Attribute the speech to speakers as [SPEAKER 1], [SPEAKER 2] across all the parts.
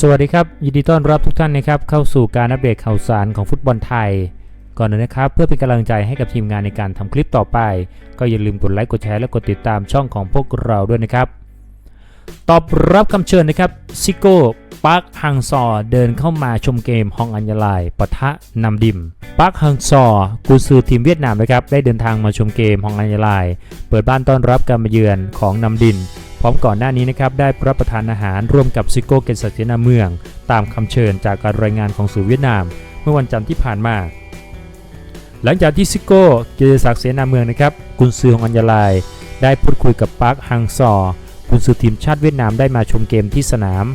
[SPEAKER 1] สวัสดีครับยินดีต้อนรับทุกท่านนะครับเข้าสู่การอัปเดตข่าวสารของฟุตบอลไทย ก่อนอื่นนะครับ เพื่อเป็นกำลังใจให้กับทีมงานในการทำคลิปต่อไป ก็อย่าลืมกดไลค์กดแชร์และกดติดตามช่องของพวกเราด้วยนะครับ ตอบรับคำเชิญนะครับซิโก้ปาร์คฮังซอเดินเข้ามาชมเกมฮองอัญญาลายปะทะนำดิมปาร์คฮังซอร์กุซือทีมเวียดนามนะครับได้เดินทางมาชมเกมฮองอัญญาลาย เปิดบ้านต้อนรับการมาเยือนของนำดิน ร้อมก่อนหน้านี้นะครับได้รับประทานอาหารร่วมกับซิโก้เกนสัตเจนาเมือง ตามคำเชิญจากการรายงานของสื่อเวียดนาม เมื่อวันจันทร์ที่ผ่านมา หลังจากที่ซิโก้เกียรติศักดิ์เสนาเมืองนะครับกุนซือของอัญญาลาย ได้พูดคุยกับปาร์คฮังซอกุนซือทีมชาติเวียดนามได้มาชมเกมที่สนาม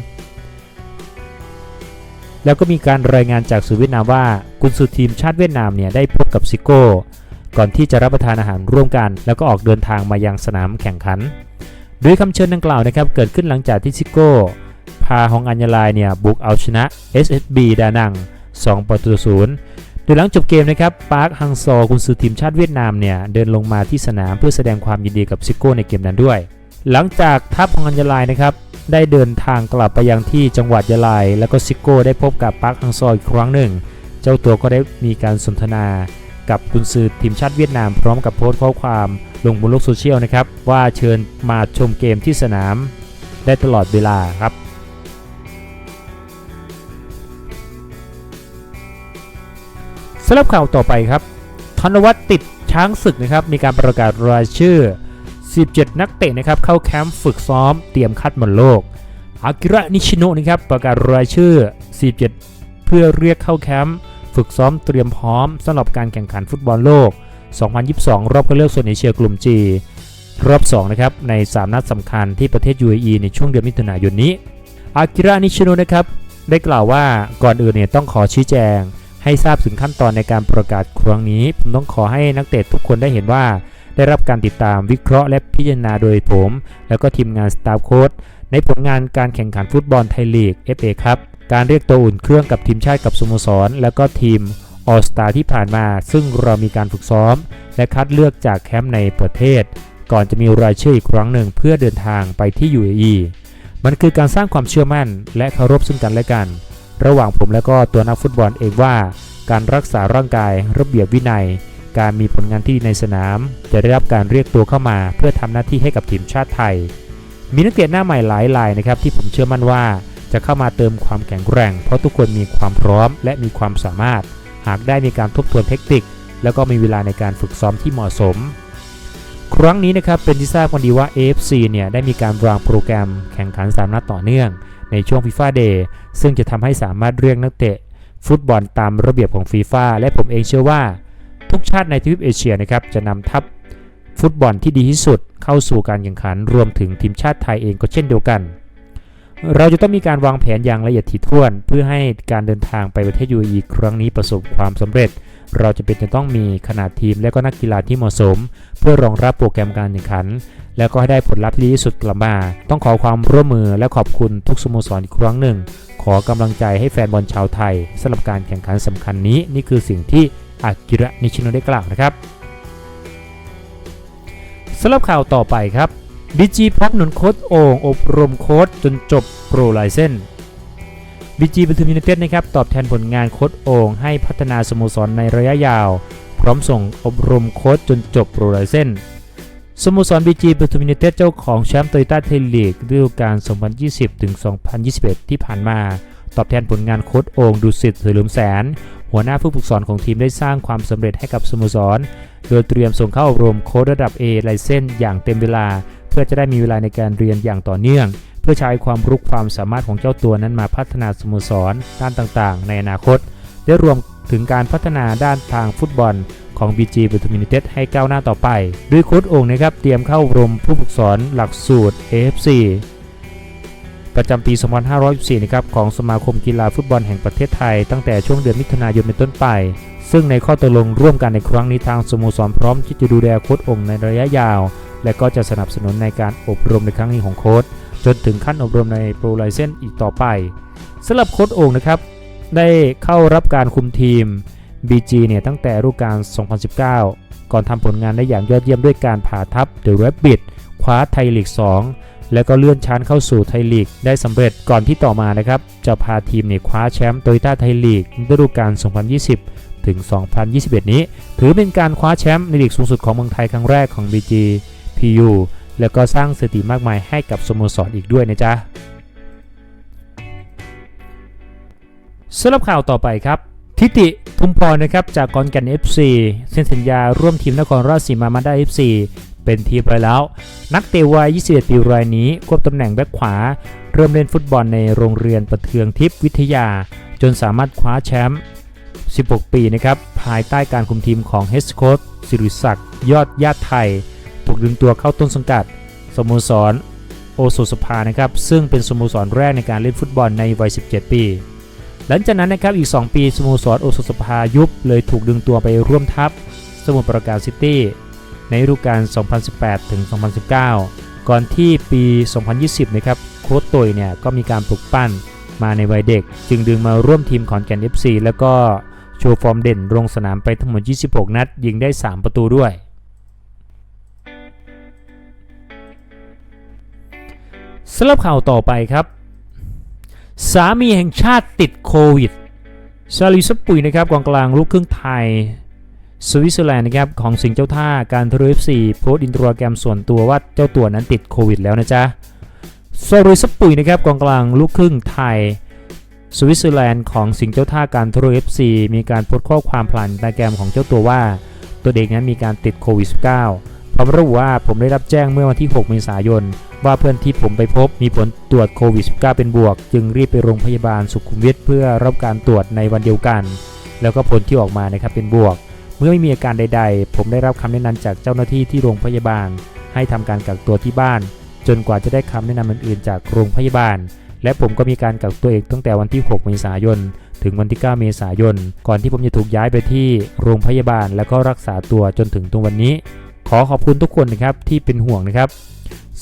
[SPEAKER 1] แล้วก็มีการรายงานจากสื่อเวียดนามว่ากุนซือทีมชาติเวียดนามเนี่ยได้พบกับซิโก้ก่อนที่จะรับประทานอาหารร่วมกัน แล้วก็ออกเดินทางมายังสนามแข่งขัน โดยคำเชิญดังกล่าวนะครับเกิดขึ้นหลังจากที่ซิโก้พาฮองอัญญาลายเนี่ยบุกเอาชนะ SSB ดานัง 2 ประตูศูนย์โดยหลังจบเกมนะครับปาร์คฮังซอกุนซือทีมชาติเวียดนามเนี่ยเดินลงมาที่สนามเพื่อแสดงความยินดีกับซิโก้ในเกมนั้นด้วย หลังจากทัพฮองอัญญาลายนะครับได้เดินทางกลับไปยังที่จังหวัดยะลาย แล้วก็ซิโก้ได้พบกับปาร์คฮังซออีกครั้งหนึ่ง เจ้าตัวก็ได้มีการสนทนา กับกุนซือทีมชาติเวียดนามพร้อมกับโพสต์ข้อความลงบนโลกโซเชียลนะครับ ว่าเชิญมาชมเกมที่สนามได้ตลอดเวลาครับสำหรับข่าวต่อไปครับธนวัฒน์ติดช้างศึกนะครับ มีการประกาศรายชื่อ 17 นักเตะนะครับ เข้าแคมป์ฝึกซ้อมเตรียมคัดบอลโลก อากิระนิชิโนะนะครับประกาศรายชื่อ 17 เพื่อเรียกเข้าแคมป์ ฝึกซ้อมเตรียมพร้อมสำหรับการแข่งขันฟุตบอลโลก 2022 รอบคัดเลือกโซนเอเชียกลุ่ม G รอบ 2 นะครับ ใน 3 นัดสำคัญที่ประเทศ UAE ในช่วงเดือนมิถุนายนนี้ อากิระนิชิโนะนะครับ ได้กล่าวว่าก่อนอื่นเนี่ยต้องขอชี้แจง ให้ทราบถึงขั้นตอนในการประกาศครั้งนี้ ผมต้องขอให้นักเตะทุกคนได้เห็นว่า ได้รับการติดตามวิเคราะห์และพิจารณาโดยผม แล้วก็ทีมงานสตาฟโค้ชในผลงานการแข่งขันฟุตบอลไทยลีก FA ครับ การเรียกตัวอุ่นเครื่องกับทีมชาติกับสโมสร แล้วก็ทีมออสตาที่ผ่านมา ซึ่งเรามีการฝึกซ้อม และคัดเลือกจากแคมป์ในประเทศ ก่อนจะมีรายชื่ออีกครั้งหนึ่งเพื่อเดินทางไปที่ UAE มันคือการสร้างความเชื่อมั่น และเคารพซึ่งกันและกัน ระหว่างผมและก็ตัวนักฟุตบอลเองว่า การรักษาร่างกายระเบียบวินัย การมีผลงานที่ดีในสนาม จะได้รับการเรียกตัวเข้ามา เพื่อทำหน้าที่ให้กับทีมชาติไทย มีนักเตะหน้าใหม่หลายรายนะครับที่ผมเชื่อมั่นว่า จะเข้ามาเติมความแข็งแกร่ง เพราะทุกคนมีความพร้อมและมีความสามารถ หากได้มีการทบทวนเทคนิค แล้วก็มีเวลาในการฝึกซ้อมที่เหมาะสม ครั้งนี้นะครับเป็นที่ทราบกันดีว่า AFC เนี่ยได้มีการวางโปรแกรมแข่งขัน3นัดต่อเนื่อง ในช่วง FIFA Day ซึ่งจะทำให้สามารถเรียกนักเตะ ฟุตบอลตามระเบียบของฟีฟ่าและผมเองเชื่อว่า ทุกชาติในทวีปเอเชียนะครับจะนำทัพฟุตบอลที่ดีที่สุดเข้าสู่การแข่งขันรวมถึงทีมชาติไทยเองก็เช่นเดียวกัน เราจะต้องมีการวางแผนอย่างละเอียดถี่ถ้วน เพื่อให้การเดินทางไปประเทศ UAE ครั้งนี้ประสบความสำเร็จ เราจะเป็นจะต้องมีขนาดทีมและก็นักกีฬาที่เหมาะสม เพื่อรองรับโปรแกรมการแข่งขัน แล้วก็ให้ได้ผลลัพธ์ที่ดีที่สุดกลับมา ต้องขอความร่วมมือและขอบคุณทุกสโมสรอีกครั้งหนึ่ง ขอกำลังใจให้แฟนบอลชาวไทยสำหรับการแข่งขันสำคัญนี้ นี่คือสิ่งที่อากิระนิชิโนได้กล่าวนะครับสำหรับข่าวต่อไปครับ บีจีพักหนุนโค้ดโอ่งอบรมโค้ดจนจบโปรไลเซนบีจีปทุมยูไนเต็ดนะครับตอบแทนผลงานโค้ดโอ่งให้พัฒนาสโมสรในระยะยาว พร้อมส่งอบรมโค้ดจนจบโปรไลเซนสโมสรบีจีปทุมยูไนเต็ดเจ้าของแชมป์โตโยต้าไทลีกฤดูกาล 2020ถึง2021 ที่ผ่านมา ตอบแทนผลงานโค้ดโอ่งดุสิตเสือหลุมแสน หัวหน้าผู้ฝึกสอนของทีมได้สร้างความสำเร็จให้กับสโมสร โดยเตรียมส่งเข้าอบรมโค้ดระดับ A ไลเซนอย่างเต็มเวลา พื่อจะได้มีเวลาในการเรียนอย่างต่อเนื่อง เพื่อใช้ความรู้ความสามารถของเจ้าตัวนั้นมาพัฒนาสโมสรด้านต่างๆ ในอนาคต ได้รวมถึงการพัฒนาด้านทางฟุตบอลของ BG ปทุมยูไนเต็ให้ก้าวหน้าต่อไป ด้วยโค้ดโอ่งนะครับเตรียมเข้าอบรมผู้ฝึกสอนหลักสูตร AFC ประจำปี 2514นะครับของสมาคมกีฬาฟุตบอลแห่งประเทศไทย ตั้งแต่ช่วงเดือนมิถุนายนเป็นต้นไป ซึ่งในข้อตกลงร่วมกันในครั้งนี้ทางสโมสรพร้อมที่จะดูแลโค้ดโอ่งในระยะยาว และก็จะสนับสนุนในการอบรมในครั้งนี้ของโค้ดจนถึงขั้นอบรมในโปรไลเซนอีกต่อไปสำหรับโค้ดโอ่งนะครับได้เข้ารับการคุมทีม BG เนี่ยตั้งแต่ฤดูกาล 2019 ก่อนทำผลงานได้อย่างยอดเยี่ยมด้วยการผ่าทับ The Rabbit คว้าไทยลีก 2 แล้วก็เลื่อนชั้นเข้าสู่ไทยลีก ได้สำเร็จก่อนที่ต่อมานะครับจะพาทีมเนี่ยคว้าแชมป์โตโยต้าไทยลีกฤดูกาล 2020 ถึง 2021 นี้ ถือเป็นการคว้าแชมป์ในลีกสูงสุดของเมืองไทยครั้งแรกของ BG PU แล้วก็สร้างสถิติมากมายให้กับสโมสรอีกด้วยนะจ๊ะสำหรับข่าวต่อไปครับ ทิติทุมพรนะครับจากกอนแก่น FC เซ็นสัญญาร่วมทีมนครราชสีมามาได้ FC เป็นทีมไปแล้ว นักเตะวัย 21 ปีรายนี้ควบตำแหน่งแบ็คขวา เริ่มเล่นฟุตบอลในโรงเรียนประเทืองทิพย์วิทยา จนสามารถคว้าแชมป์ 16 ปีนะครับภายใต้การคุมทีมของเฮสโคสสิริศักดิ์ยอดญาติไทย ถูกดึงตัวเข้าต้นสังกัด สโมสรโอโซสภานะครับซึ่งเป็นสโมสรแรกในการเล่นฟุตบอลในวัย 17 ปี หลังจากนั้นนะครับอีก 2 ปีสโมสรโอโซสภายุบเลยถูกดึงตัวไปร่วมทัพ สมุทรปราการซิตี้ในฤดูกาล 2018 ถึง 2019 ก่อนที่ปี 2020 นะครับโค้ชตุยเนี่ยก็มีการปลุกปั้นมาในวัยเด็ก จึงดึงมาร่วมทีมขอนแก่น FC แล้วก็โชว์ฟอร์มเด่นลงสนามไปทั้งหมด 26 นัด ยิงได้ 3 ประตูด้วย สำหรับข่าวต่อไปครับ สามีแห่งชาติติดโควิดชาลีสปุยนะครับกองกลางลูกครึ่งไทยสวิตเซอร์แลนด์นะครับของสิงเจ้าท่าการทรูเอฟซีโพสต์อินสตาแกรมส่วนตัวว่าเจ้าตัวนั้นติดโควิดแล้วนะจ๊ะซาลีสปุยนะครับกองกลางลูกครึ่งไทยสวิตเซอร์แลนด์ของสิงเจ้าท่าการทรูเอฟซีมีการโพสต์ข้อความผ่านอินสตาแกรมของเจ้าตัวว่า ตัวเองนั้นมีการติดโควิด -19 พร้อมระบุว่าผมได้รับแจ้งเมื่อวันที่ 6 เมษายน ว่าเพื่อนที่ผมไปพบมีผลตรวจโควิด -19 เป็นบวก จึงรีบไปโรงพยาบาลสุขุมวิทเพื่อรับการตรวจในวันเดียวกัน แล้วก็ผลที่ออกมานะครับเป็นบวก เมื่อไม่มีอาการใด ๆ ผมได้รับคำแนะนำจากเจ้าหน้าที่ที่โรงพยาบาล ให้ทำการกักตัวที่บ้าน จนกว่าจะได้คำแนะนำอื่นๆ จากโรงพยาบาล และผมก็มีการกักตัวเองตั้งแต่วันที่ 6 เมษายนถึงวันที่ 9 เมษายน ก่อนที่ผมจะถูกย้ายไปที่โรงพยาบาล แล้วก็รักษาตัวจนถึงตรงวันนี้ ขอขอบคุณทุกคนนะครับที่เป็นห่วงนะครับ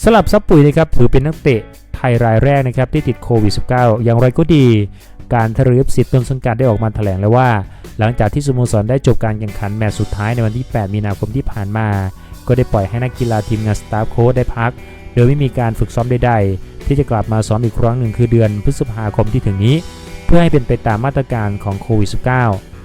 [SPEAKER 1] สลับซับปุ๋ยนะครับถือเป็นนักเตะไทยรายแรกนะครับที่ติดโควิด -19 อย่างไรก็ดี การทะเลฟสิทธิ์ต้นสังกัดได้ออกมาแถลงแล้วว่า หลังจากที่สโมสรได้จบการแข่งขันแมตช์สุดท้ายในวันที่ 8 มีนาคมที่ผ่านมา ก็ได้ปล่อยให้นักกีฬาทีมงานสตาฟโค้ชได้พัก โดยไม่มีการฝึกซ้อมใดๆ ที่จะกลับมาซ้อมอีกครั้งหนึ่งคือเดือนพฤษภาคมที่ถึงนี้ เพื่อให้เป็นไปตามมาตรการของโควิด -19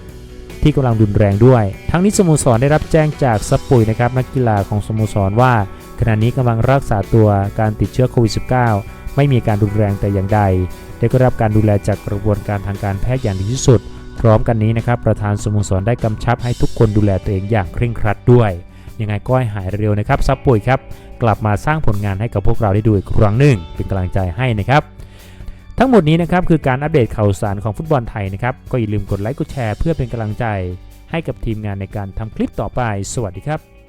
[SPEAKER 1] ที่กำลังรุนแรงด้วย ทั้งนี้สโมสรได้รับแจ้งจากซับปุยนะครับนักกีฬาของสโมสรว่า ขณะนี้กำลังรักษาตัวการติดเชื้อโควิด -19 ไม่มีการรุนแรงแต่อย่างใด ได้ก็รับการดูแลจากกระบวนการทางการแพทย์อย่างดีที่สุด พร้อมกันนี้นะครับประธานสโมสรได้กำชับให้ทุกคนดูแลตัวเองอย่างเคร่งครัดด้วยยังไงก็ให้หายเร็วนะครับซับป่วยครับ กลับมาสร้างผลงานให้กับพวกเราได้ดูอีกครั้งหนึ่งเป็นกำลังใจให้นะครับ ทั้งหมดนี้นะครับคือการอัปเดตข่าวสารของฟุตบอลไทยนะครับก็อย่าลืมกดไลค์กดแชร์เพื่อเป็นกำลังใจ ให้กับทีมงานในการทำคลิปต่อไป สวัสดีครับ